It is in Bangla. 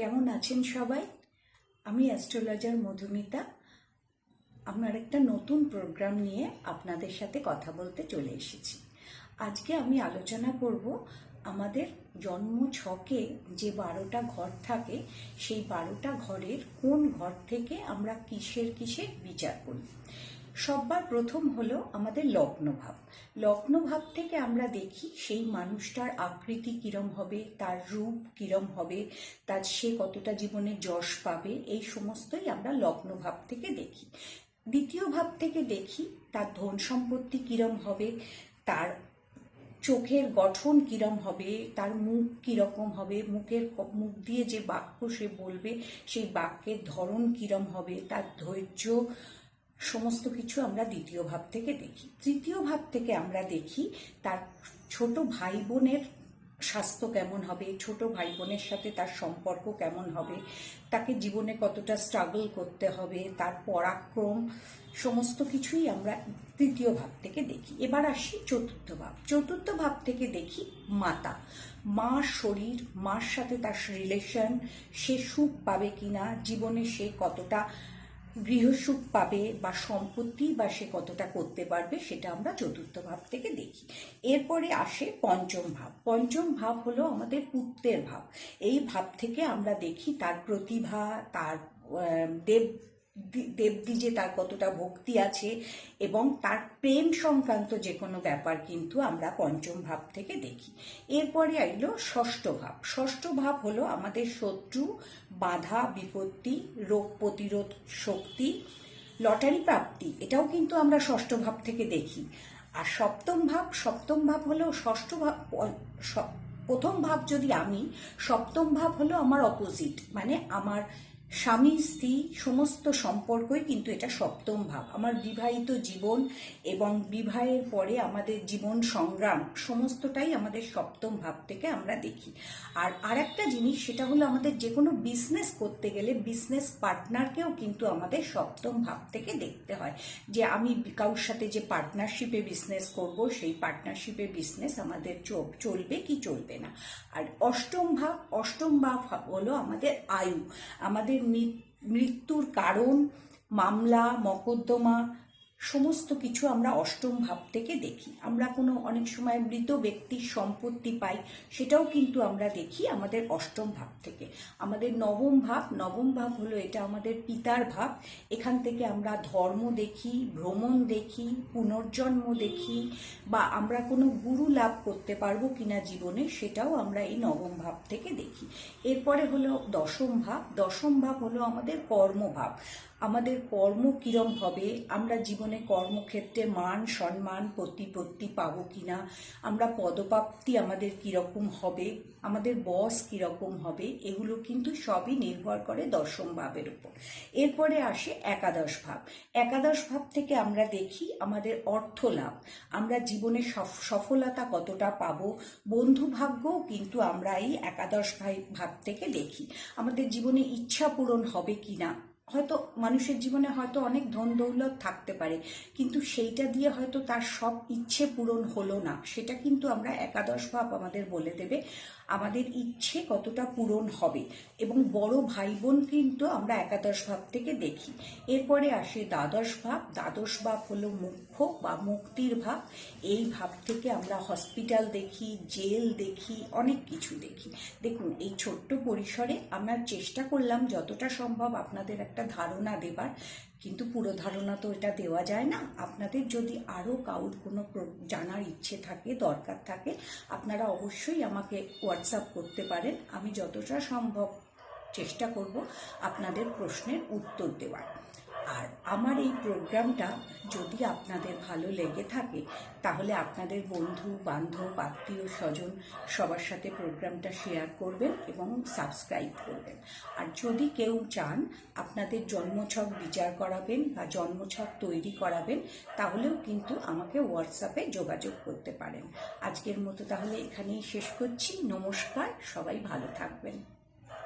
কেমন আছেন সবাই? আমি অ্যাস্ট্রোলজার মধুমিতা। আমার একটা নতুন প্রোগ্রাম নিয়ে আপনাদের সাথে কথা বলতে চলে এসেছি। আজকে আমি আলোচনা করব আমাদের জন্ম ছকে যে বারোটা ঘর থাকে, সেই বারোটা ঘরের কোন ঘর থেকে আমরা কিসের কিসের বিচার করি? সববার প্রথম হলো আমাদের লগ্ন ভাব লগ্ন ভাব থেকে আমরা দেখি সেই মানুষটার আকৃতি কিরম হবে, তার রূপ কিরম হবে, তার সে কতটা জীবনে যশ পাবে, এই সমস্তই আমরা লগ্ন ভাব থেকে দেখি। দ্বিতীয় ভাব থেকে দেখি তার ধন সম্পত্তি কিরম হবে, তার চোখের গঠন কিরম হবে, তার মুখ কীরকম হবে, মুখের মুখ দিয়ে যে বাক্য সে বলবে, সেই বাক্যের ধরন কিরম হবে, তার ধৈর্য সমস্ত কিছু আমরা দ্বিতীয় ভাব থেকে দেখি। তৃতীয় ভাব থেকে আমরা দেখি, তার ছোট ভাই বোনের স্বাস্থ্য কেমন হবে, ছোট ভাই বোনের সাথে তার সম্পর্ক কেমন হবে, তাকে জীবনে কতটা স্ট্রাগল করতে হবে, তার পরাক্রম, সমস্ত কিছুই আমরা তৃতীয় ভাব থেকে দেখি। এবার আসি চতুর্থ ভাব। চতুর্থ ভাব থেকে দেখি মাতা। মা শরীর, মার সাথে তার রিলেশন সে সুখ পাবে কিনা, জীবনে সে কতটা গৃহসুখ পাবে বা সম্পত্তি বা সে কতটা করতে পারবে সেটা আমরা চতুর্থ ভাব থেকে দেখি। এরপরে আসে পঞ্চম ভাব। পঞ্চম ভাব হলো আমাদের পুত্রের ভাব। এই ভাব থেকে আমরা দেখি তার প্রতিভা, তার দেব দেবদ্বিজে তার কতটা ভক্তি আছে এবং তার প্রেম সংক্রান্ত যে কোনো ব্যাপার কিন্তু আমরা পঞ্চম ভাব থেকে দেখি। এরপরে আইলো ষষ্ঠ ভাব। ষষ্ঠ ভাব হলো আমাদের শত্রু, বাধা, বিপত্তি, রোগ প্রতিরোধ শক্তি, লটারি প্রাপ্তি। এটাও কিন্তু আমরা ষষ্ঠ ভাব থেকে দেখি। আর সপ্তম ভাব সপ্তম ভাব হলো ষষ্ঠ ভাব প্রথম ভাব যদি আমি, সপ্তম ভাব হলো আমার অপোজিট মানে আমার স্বামী, স্ত্রী, সমস্ত সম্পর্কই কিন্তু এটা সপ্তম ভাব। আমার বিবাহিত জীবন এবং বিবাহের পরে আমাদের জীবন সংগ্রাম, সমস্তটাই আমাদের সপ্তম ভাব থেকে আমরা দেখি। আর আরেকটা জিনিস, সেটা হলো আমাদের যে কোনো বিজনেস করতে গেলে বিজনেস পার্টনারকেও কিন্তু আমাদের সপ্তম ভাব থেকে দেখতে হয়। যে আমি কারোর সাথে যে পার্টনারশিপে বিজনেস করব, সেই পার্টনারশিপে বিজনেস আমাদের চ- চলবে কি চলবে না। আর অষ্টম ভাব অষ্টম ভাব হলো আমাদের আয়ু। আমাদের মৃত্যুর কারণ মামলা মকদ্দমা সমস্ত কিছু আমরা অষ্টম ভাব থেকে দেখি। আমরা কোনো অনেক সময় মৃত ব্যক্তির সম্পত্তি পাই, সেটাও কিন্তু আমরা দেখি আমাদের অষ্টম ভাব থেকে। আমাদের নবম ভাব নবম ভাব হলো এটা আমাদের পিতার ভাব। এখান থেকে আমরা ধর্ম দেখি, ভ্রমণ দেখি, পুনর্জন্ম দেখি, বা আমরা কোনো গুরু লাভ করতে পারব কিনা জীবনে, সেটাও আমরা এই নবম ভাব থেকে দেখি। এরপরে হলো দশম ভাব। দশম ভাব হলো আমাদের কর্মভাব। আমাদের কর্ম কিরম হবে? আমরা জীবনে কর্মক্ষেত্রে মান, সম্মান, প্রতিপত্তি পাবো কিনা? আমরা পদপ্রাপ্তি আমাদের কীরকম হবে? আমাদের বস কীরকম হবে? এগুলো কিন্তু সবই নির্ভর করে দশম ভাবের উপর। এরপরে আসে একাদশ ভাব। একাদশ ভাব থেকে আমরা দেখি আমাদের অর্থ লাভ। আমরা জীবনে সফ- সফলতা কতটা পাবো? বন্ধু ভাগ্যও কিন্তু আমরা এই একাদশ ভাব থেকে দেখি। আমাদের জীবনে ইচ্ছা পূরণ হবে কিনা? হয়তো মানুষের জীবনে হয়তো অনেক ধন দৌলত থাকতে পারে, কিন্তু সেইটা দিয়ে হয়তো তার সব ইচ্ছে পূরণ হলো না। সেটা কিন্তু আমরা একাদশ ভাব আমাদের বলে দেবে। আমাদের ইচ্ছে কতটা পূরণ হবে। এবং বড় ভাই বোন কিন্তু আমরা একাদশ ভাব থেকে দেখি। এরপরে আসে দ্বাদশ ভাব। দ্বাদশ ভাব হলো মুখ্য বা মুক্তির ভাব। এই ভাব থেকে আমরা হসপিটাল দেখি, জেল দেখি, অনেক কিছু দেখি। দেখুন, এই ছোট্ট পরিসরে আমরা চেষ্টা করলাম যতটা সম্ভব আপনাদের একটা ধারণা দেবার। কিন্তু পুরো ধারণা তো এটা দেওয়া যায় না। আপনাদের যদি আরও কাউর কোনো জানার ইচ্ছে থাকে, দরকার থাকে, আপনারা অবশ্যই আমাকে হোয়াটসঅ্যাপ করতে পারেন। আমি যতটা সম্ভব চেষ্টা করব আপনাদের প্রশ্নের উত্তর দেওয়ার। আর আমার এই প্রোগ্রামটা যদি আপনাদের ভালো লেগে থাকে, তাহলে আপনাদের বন্ধু, বান্ধব, আত্মীয়, স্বজন সবার সাথে প্রোগ্রামটা শেয়ার করবেন এবং সাবস্ক্রাইব করবেন। আর যদি কেউ চান আপনাদের জন্মছক বিচার করাবেন বা জন্মছক তৈরি করাবেন, তাহলেও কিন্তু আমাকে হোয়াটসঅ্যাপে যোগাযোগ করতে পারেন। আজকের মতো তাহলে এখানেই শেষ করছি। নমস্কার, সবাই ভালো থাকবেন।